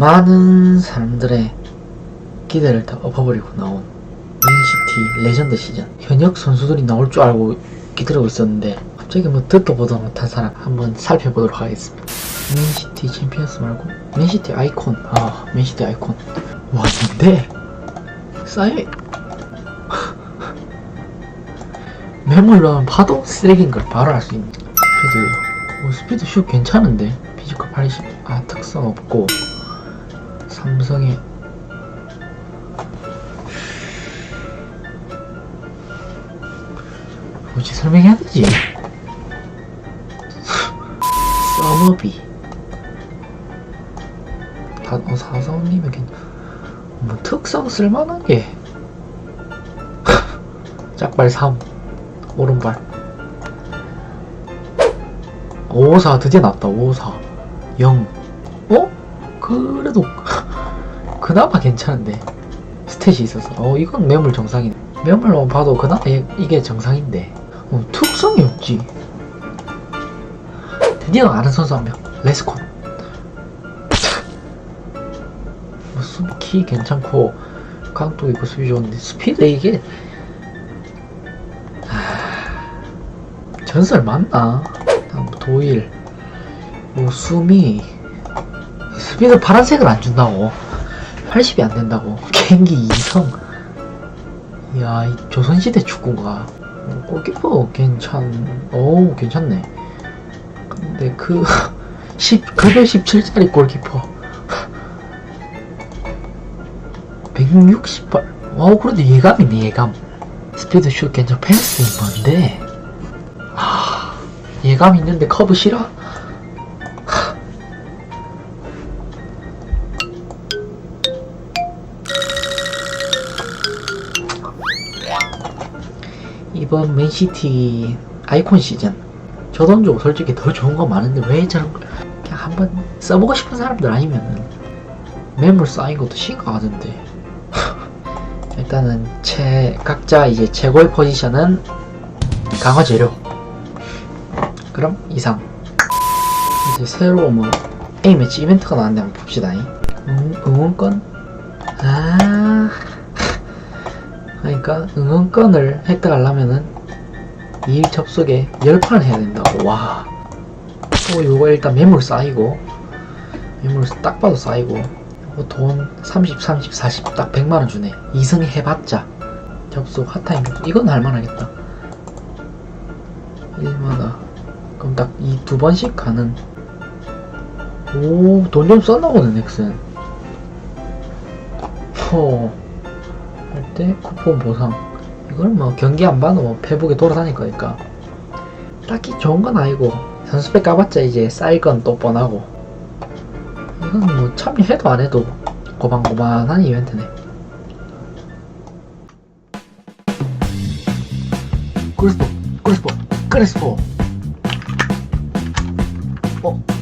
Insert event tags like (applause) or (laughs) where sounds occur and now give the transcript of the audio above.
많은 사람들의 기대를 다 엎어버리고 나온 맨시티 레전드 시즌. 현역 선수들이 나올 줄 알고 기다리고 있었는데 갑자기 뭐 듣도 보도 못한 사람 한번 살펴보도록 하겠습니다. 맨시티 챔피언스 말고 맨시티 아이콘. 아 맨시티 아이콘. 와 근데 사이 (laughs) 매물로만 봐도 쓰레기인 걸 바로 알 수 있는. 스피드 어, 스피드 슛 괜찮은데? 피지컬 80아 특성 없고 삼성의 뭐지 설명해야 되지? (laughs) 서머비 다, 어, 사성이면 괜, 뭐 특성 쓸만한 게. (laughs) 짝발 3 오른발. 554 드디어 나왔다 554 0 어? 그래도 그나마 괜찮은데. 스탯이 있어서. 어 이건 매물 정상이네. 매물로 봐도 그나마 이- 이게 정상인데. 어, 특성이 없지. 드디어 아는 선수 한명. 레스콘 무슨 키 괜찮고 강도 있고 수비 좋은데 스피드 이게. 하... 전설 맞나? 도일. 뭐 수미 스피드 파란색을 안 준다고 80이 안 된다고. 개인기 이성. 이야 이 조선시대 축구가. 어, 골키퍼 괜찮 오 괜찮네. 근데 그 (laughs) 10, 급여 17짜리 골키퍼. 168 와우 그래도 예감이네 예감. 스피드 슛 괜찮 패스 뭔데. 하, 예감 있는데 커브 싫어? 이번 맨시티 아이콘 시즌. 저 돈 주고 솔직히 더 좋은 거 많은데 왜 저런 걸 그냥 한번 써보고 싶은 사람들 아니면은 매물 쌓인 것도 심각하던데. (laughs) 일단은 제 각자 이제 최고의 포지션은 강화 재료. 그럼 이상. 이제 새로 뭐 A매치 이벤트가 나왔는데 한번 봅시다 응, 응원권? 아 그러니까 응원권을 획득하려면은 2일 접속에 10판을 해야 된다고. 와. 또 요거 일단 매물 쌓이고 매물 딱 봐도 쌓이고 돈 30, 30, 40 딱 100만원 주네. 2승 해봤자. 접속 핫타임 이건 할만하겠다. 1만원 그럼 딱 이 두 번씩 가는. 오 돈 좀 썼나 보네 넥슨. 허. 할 때 쿠폰 보상. 이걸 뭐 경기 안 봐도 뭐 페북에 돌아다닐 거니까. 딱히 좋은 건 아니고 선수배 까봤자 이제 쌀건또 뻔하고. 이건 뭐 참여해도 안 해도 고만고만한 이벤트네. 크리스포 크리스포 크리스포. 어?